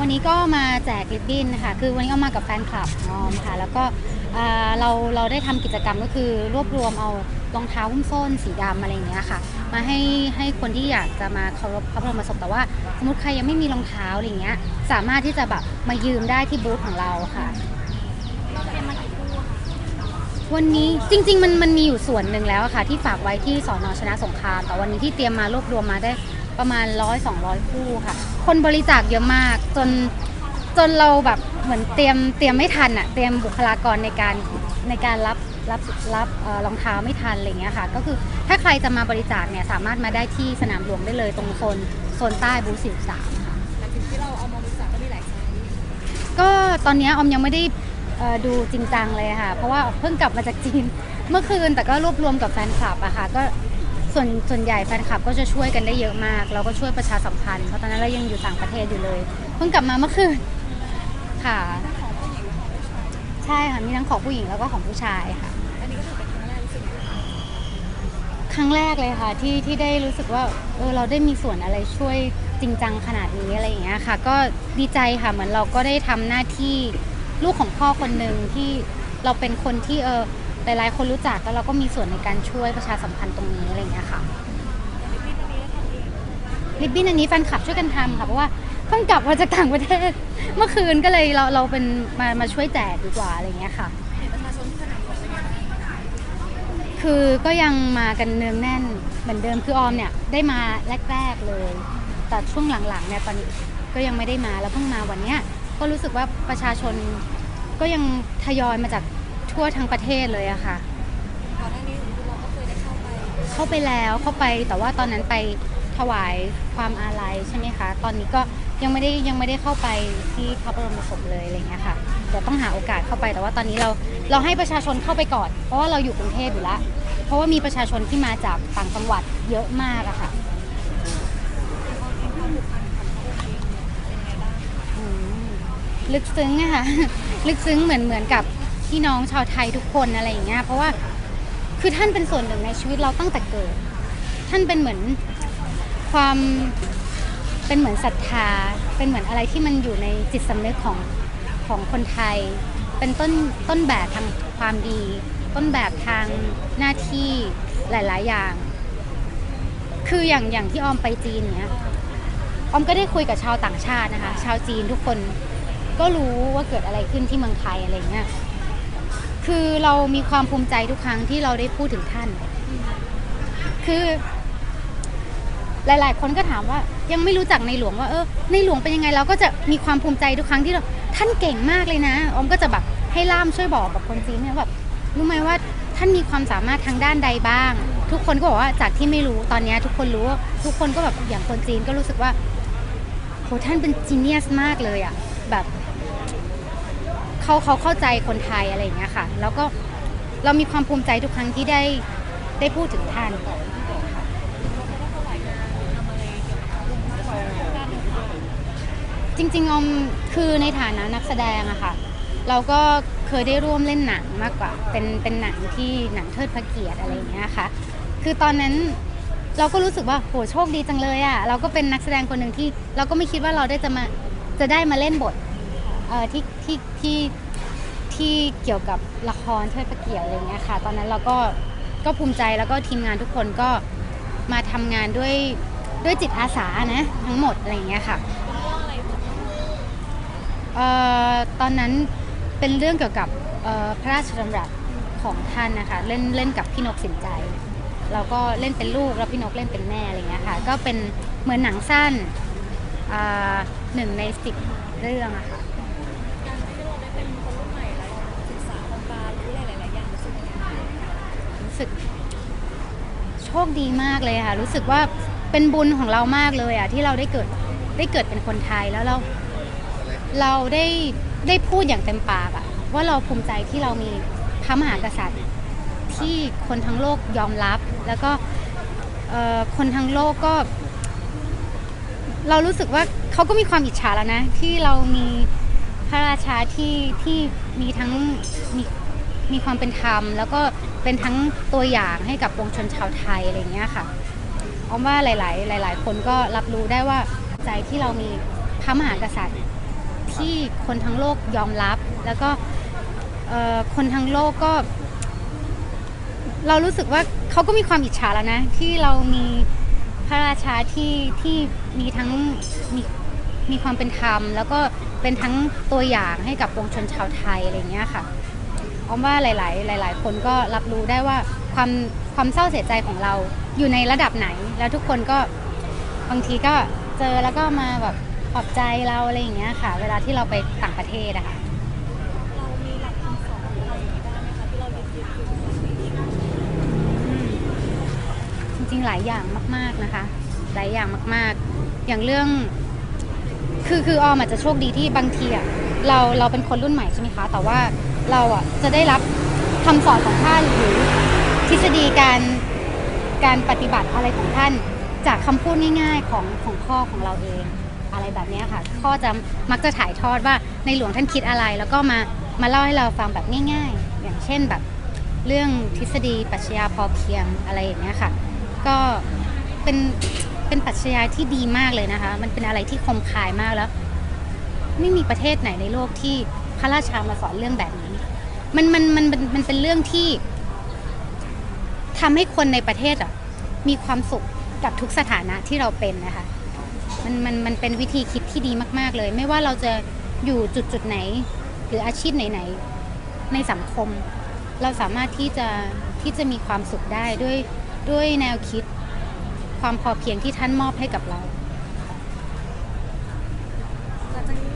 วันนี้ก็มาแจกลิบบิ้นค่ะ คือวันนี้เอามากับแฟนคลับของออมค่ะ แล้วก็เราเราได้ทำกิจกรรมก็คือรวบรวมเอารองเท้าหุ้มส้นสีดำอะไรอย่างเงี้ยค่ะ มาให้ให้คนที่อยากจะมาเคารพพระบรมศพแต่ว่า สมมติใครยังไม่มีรองเท้าอะไรเงี้ย สามารถที่จะแบบมายืมได้ที่บูธของเราค่ะวันนี้จริง ๆ มันมันมีอยู่ส่วนหนึ่งแล้วค่ะ ที่ฝากไว้ที่สอนอชนะสงคราม แต่วันนี้ที่เตรียมมารวบรวมมาได้ประมาณร้อยสองร้อยคู่ค่ะ คนบริจาคเยอะมาก จนจนเราแบบเหมือนเตรียมเตรียมไม่ทันอะเตรียมบุคลากรในการในการรับรับรับเอ่อรองเท้าไม่ทันอะไรอย่างเงี้ยค่ะ ก็คือถ้าใครจะมาบริจาคเนี่ยสามารถมาได้ที่สนามหลวงได้เลยตรงโซนโซนใต้บูธสิบสามค่ะแต่สิ่งที่เราเอามาบริจาคก็มีหลายไซส์ก็ตอนเนี้ยออมยังไม่ได้เอ่อดูจริงจังเลยค่ะ เพราะว่าเพิ่งกลับมาจากจีนเมื่อคืนแต่ก็รวบรวมกับแฟนคลับอะค่ะก็ ส่วนส่วนใหญ่แฟนคลับก็จะช่วยกันได้เยอะมาก เราก็ช่วยประชาสัมพันธ์เพราะตอนนั้นเรายังอยู่ต่างประเทศอยู่เลย เพิ่งกลับมาเมื่อคืนค่ะ ใช่ค่ะมีทั้งของผู้หญิงแล้วก็ของผู้ชายค่ะครั้งแรกเลยค่ะที่ที่ได้รู้สึกว่าเออเราได้มีส่วนอะไรช่วยจริงจังขนาดนี้อะไรอย่างเงี้ยค่ะ ก็ดีใจค่ะเหมือนเราก็ได้ทำหน้าที่ลูกของพ่อคนหนึ่งที่เราเป็นคนที่เออ หลายๆ คนรู้จักแล้วเราก็มีส่วนในการช่วยประชาสัมพันธ์ตรงนี้อะไรอย่างเงี้ยค่ะอย่างที่ตอนนี้ได้ทำเองริบบิ้นอันนี้แฟนคลับช่วยกันทำค่ะเพราะว่าเพิ่งกลับมาจากต่างประเทศ เมื่อคืนก็เลยเราเราเป็นมามาช่วยแจกดีกว่าอะไรอย่างเงี้ยค่ะ คือก็ยังมากันเนืองแน่นเหมือนเดิมคือออมเนี่ยได้มาแรกๆเลย แต่ช่วงหลังๆเนี่ยตอนนี้ก็ยังไม่ได้มาแล้วเพิ่งมาวันเนี้ยก็รู้สึกว่าประชาชนก็ยังทยอยมาจาก ทั่วทั้งประเทศเลยอะค่ะ ก่อนหน้านี้เราก็เคยได้เข้าไปเข้าไปแล้วเข้าไปแต่ว่าตอนนั้นไปถวายความอาลัยใช่ไหมคะ ตอนนี้ก็ยังไม่ได้ยังไม่ได้เข้าไปที่พระบรมศพเลยอะไรเงี้ยค่ะเดี๋ยวต้องหาโอกาสเข้าไปแต่ว่าตอนนี้เราเราให้ประชาชนเข้าไปก่อน เพราะว่าเราอยู่กรุงเทพอยู่แล้วเพราะว่ามีประชาชนที่มาจากต่างจังหวัดเยอะมากอะค่ะลึกซึ้งอะค่ะ ลึกซึ้งเหมือนเหมือนกับ พี่น้องชาวไทยทุกคนอะไรอย่างเงี้ยเพราะว่าคือท่านเป็นส่วนหนึ่งในชีวิตเราตั้งแต่เกิด ท่านเป็นเหมือนความเป็นเหมือนศรัทธา เป็นเหมือนอะไรที่มันอยู่ในจิตสำนึกของของคนไทย เป็นต้นต้นแบบทางความดี ต้นแบบทางหน้าที่หลาย ๆ อย่าง คืออย่างอย่างที่ออมไปจีนเนี้ยออมก็ได้คุยกับชาวต่างชาตินะคะ ชาวจีนทุกคนก็รู้ว่าเกิดอะไรขึ้นที่เมืองไทยอะไรเงี้ย คือเรามีความภูมิใจทุกครั้งที่เราได้พูดถึงท่าน คือ หลาย ๆ คนก็ถามว่า ยังไม่รู้จักในหลวงว่าเออในหลวงเป็นยังไงเราก็จะมีความภูมิใจทุกครั้งที่เราท่านเก่งมากเลยนะอมก็จะแบบให้ล่ามช่วยบอกกับคนจีนเนี่ยแบบรู้ไหมว่าท่านมีความสามารถทางด้านใดบ้าง ทุกคนก็บอกว่าจากที่ไม่รู้ตอนนี้ทุกคนรู้ทุกคนก็แบบอย่างคนจีนก็รู้สึกว่าโหท่านเป็นจีเนียสมากเลยอะแบบ เขาเขาเข้าใจคนไทยอะไรอย่างเงี้ยค่ะแล้วก็เรามีความภูมิใจทุกครั้งที่ได้ได้พูดถึงท่านจริงๆออมคือในฐานะนักแสดงอะค่ะ เราก็เคยได้ร่วมเล่นหนังมากกว่า เป็นเป็นหนังที่หนังเทิดพระเกียรติอะไรอย่างเงี้ยค่ะ คือตอนนั้นเราก็รู้สึกว่าโหโชคดีจังเลยอะเราก็เป็นนักแสดงคนหนึ่งที่ เราก็ไม่คิดว่าเราได้จะมาจะได้มาเล่นบท เอ่อที่ที่ที่ที่เกี่ยวกับละครเทิดพระเกียรติอะไรเงี้ยค่ะ ตอนนั้นเราก็ก็ภูมิใจแล้วก็ทีมงานทุกคนก็มาทำงานด้วยด้วยจิตอาสานะทั้งหมดอะไรเงี้ยค่ะเอ่อตอนนั้นเป็นเรื่องเกี่ยวกับเอ่อพระราชดำรัสของท่านนะคะเล่นเล่นกับพี่นกสินใจ เราก็เล่นเป็นลูกแล้วพี่นกเล่นเป็นแม่อะไรเงี้ยค่ะก็เป็นเหมือนหนังสั้นอ่าหนึ่งในสิบเรื่องอะค่ะ สึกโชคดีมากเลยค่ะ รู้สึกว่าเป็นบุญของเรามากเลยอะที่เราได้เกิดได้เกิดเป็นคนไทยแล้วเราเราได้ได้พูดอย่างเต็มปากอะว่าเราภูมิใจที่เรามีพระมหากษัตริย์ที่คนทั้งโลกยอมรับ แล้วก็คนทั้งโลกก็ เรารู้สึกว่าเขาก็มีความอิจฉาแล้วนะ ที่เรามีพระราชาที่ที่มีทั้งมีมีความเป็นธรรม แล้วก็ เป็นทั้งตัวอย่างให้กับวงชนชาวไทยอะไรอย่างเงี้ยค่ะเอาว่าหลาย ๆ หลาย ๆ คนก็รับรู้ได้ว่าใจที่เรามีพระมหากษัตริย์ที่คนทั้งโลกยอมรับ แล้วก็เอ่อคนทั้งโลกก็ เรารู้สึกว่าเขาก็มีความอิจฉาแล้วนะ ที่เรามีพระราชาที่ที่มีทั้งมีมีความเป็นธรรม แล้วก็เป็นทั้งตัวอย่างให้กับวงชนชาวไทยอะไรอย่างเงี้ยค่ะ ออมว่าหลาย ๆ หลาย ๆ คนก็รับรู้ได้ว่าความความเศร้าเสียใจของเราอยู่ในระดับไหน แล้วทุกคนก็บางทีก็เจอแล้วก็มาแบบปลอบใจเราอะไรอย่างเงี้ยค่ะ เวลาที่เราไปต่างประเทศอะค่ะเรามีหลักคำสอนอะไรอย่างนี้บ้างไหมคะที่เรายึดยึดอยู่ทุกวันนี้จริงๆหลายอย่างมาก ๆนะคะ หลายอย่างมาก ๆ อย่างเรื่อง คือคือออมอาจจะโชคดีที่บางทีอะ เราเราเป็นคนรุ่นใหม่ใช่ไหมคะ แต่ว่าเราอะจะได้รับคำสอนของท่านหรือทฤษฎีการการปฏิบัติอะไรของท่าน จากคำพูดง่าย ๆของของพ่อของเราเอง อะไรแบบนี้ค่ะพ่อจะมักจะถ่ายทอดว่าในหลวงท่านคิดอะไร แล้วก็มามาเล่าให้เราฟังแบบง่าย ๆ อย่างเช่นแบบเรื่องทฤษฎีปรัชญาพอเพียงอะไรอย่างเงี้ยค่ะ ก็เป็นเป็นปรัชญาที่ดีมากเลยนะคะ มันเป็นอะไรที่คมคายมากแล้ว ไม่มีประเทศไหนในโลกที่พระราชามาสอนเรื่องแบบนี้มันมันมันมันมันเป็นเรื่องที่ทำให้คนในประเทศอะมีความสุขกับทุกสถานะที่เราเป็นนะคะมันมันมันเป็นวิธีคิดที่ดีมาก ๆ เลย ไม่ว่าเราจะอยู่จุดจุดไหน หรืออาชีพไหนๆในสังคม เราสามารถที่จะที่จะมีความสุขได้ด้วยด้วยแนวคิดความพอเพียงที่ท่านมอบให้กับเรา หลังจากนี้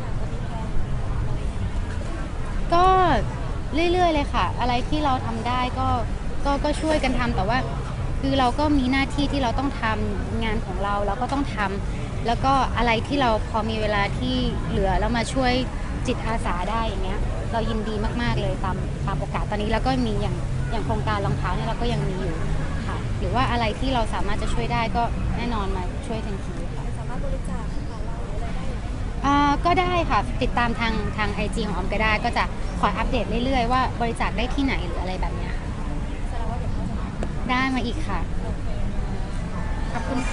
อยากจะมีแพลนอะไรอย่างนี้ ก็ เรื่อย ๆ เลยค่ะ อะไรที่เราทำได้ก็ก็ก็ช่วยกันทำแต่ว่า คือเราก็มีหน้าที่ที่เราต้องทำงานของเราเราก็ต้องทำแล้วก็อะไรที่เราพอมีเวลาที่เหลือแล้วมาช่วยจิตอาสาได้อย่างเงี้ย เรายินดีมากๆเลยตามตามโอกาสตอนนี้แล้วก็มีอย่างอย่างโครงการรองเท้าเนี่ยเราก็ยังมีอยู่ค่ะ หรือว่าอะไรที่เราสามารถจะช่วยได้ก็แน่นอนมาช่วยทันทีค่ะสามารถบริจาคผ่านเราหรืออะไรได้ไหม อ่า ก็ได้ค่ะ ติดตามทางทางไอจของออมก็ได้ ก็จะคอยอัปเดตเรื่อยๆว่าบริจาคได้ที่ไหนหรืออะไรแบบเนี้ยค่ะได้มาอีกค่ะโอเคขอบคุณ